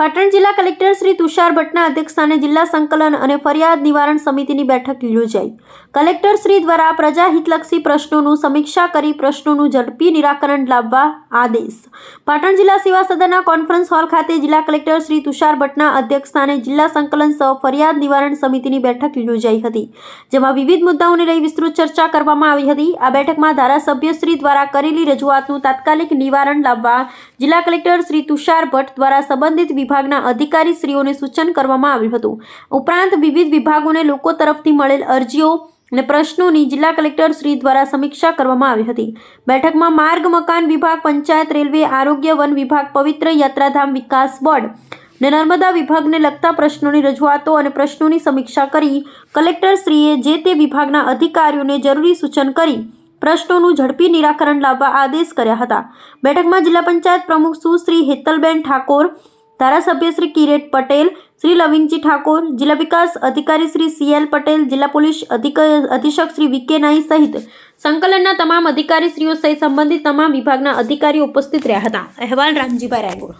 પાટણ જિલ્લા કલેક્ટર શ્રી તુષાર ભટ્ટના અધ્યક્ષસ્થાને જિલ્લા સંકલન અને ફરિયાદ નિવારણ સમિતિની બેઠક યોજાઈ. કલેક્ટર શ્રી દ્વારા પ્રજાહિતલક્ષી પ્રશ્નોનું સમીક્ષા કરી પ્રશ્નોનું ઝડપી નિરાકરણ લાવવા આદેશ. પાટણ જિલ્લા સેવા સદનના કોન્ફરન્સ હોલ ખાતે જિલ્લા કલેક્ટર શ્રી તુષાર ભટ્ટના અધ્યક્ષસ્થાને જિલ્લા સંકલન સહ ફરિયાદ નિવારણ સમિતિની બેઠક યોજાઈ હતી, જેમાં વિવિધ મુદ્દાઓને લઈ વિસ્તૃત ચર્ચા કરવામાં આવી હતી. આ બેઠકમાં ધારાસભ્ય શ્રી દ્વારા કરેલી રજૂઆતનું તાત્કાલિક નિવારણ લાવવા જિલ્લા કલેક્ટર શ્રી તુષાર ભટ્ટ દ્વારા સંબંધિત વિભાગના અધિકારીશ્રીઓને સૂચન કરવામાં આવ્યું હતું. ઉપરાંત વિવિધ વિભાગોને લોકો તરફથી મળેલ અરજીઓ અને પ્રશ્નોની જિલ્લા કલેક્ટર શ્રી દ્વારા સમીક્ષા કરવામાં આવી હતી. બેઠકમાં માર્ગ, મકાન વિભાગ, પંચાયત, રેલવે, આરોગ્ય, વન વિભાગ, પવિત્ર યાત્રાધામ વિકાસ બોર્ડ ને નર્મદા વિભાગને લગતા પ્રશ્નોની રજૂઆતો અને પ્રશ્નોની સમીક્ષા કરી કલેક્ટરશ્રીએ જે તે વિભાગના અધિકારીઓને જરૂરી સૂચન કરી પ્રશ્નોનું ઝડપી નિરાકરણ લાવવા આદેશ કર્યા હતા. બેઠકમાં જિલ્લા પંચાયત પ્રમુખ સુશ્રી હેતલબેન ઠાકોર ધારાસભ્ય શ્રી કિરેટ પટેલ, શ્રી લવિંગજી ઠાકોર, જિલ્લા વિકાસ અધિકારી શ્રી સીએલ પટેલ, જિલ્લા પોલીસ અધિક, અધિક્ષક શ્રી વીકે નાઈ સહિત સંકલનના તમામ અધિકારીશ્રીઓ સહિત સંબંધિત તમામ વિભાગના અધિકારીઓ ઉપસ્થિત રહ્યા હતા. અહેવાલ રામજીભાઈ રાયગોર.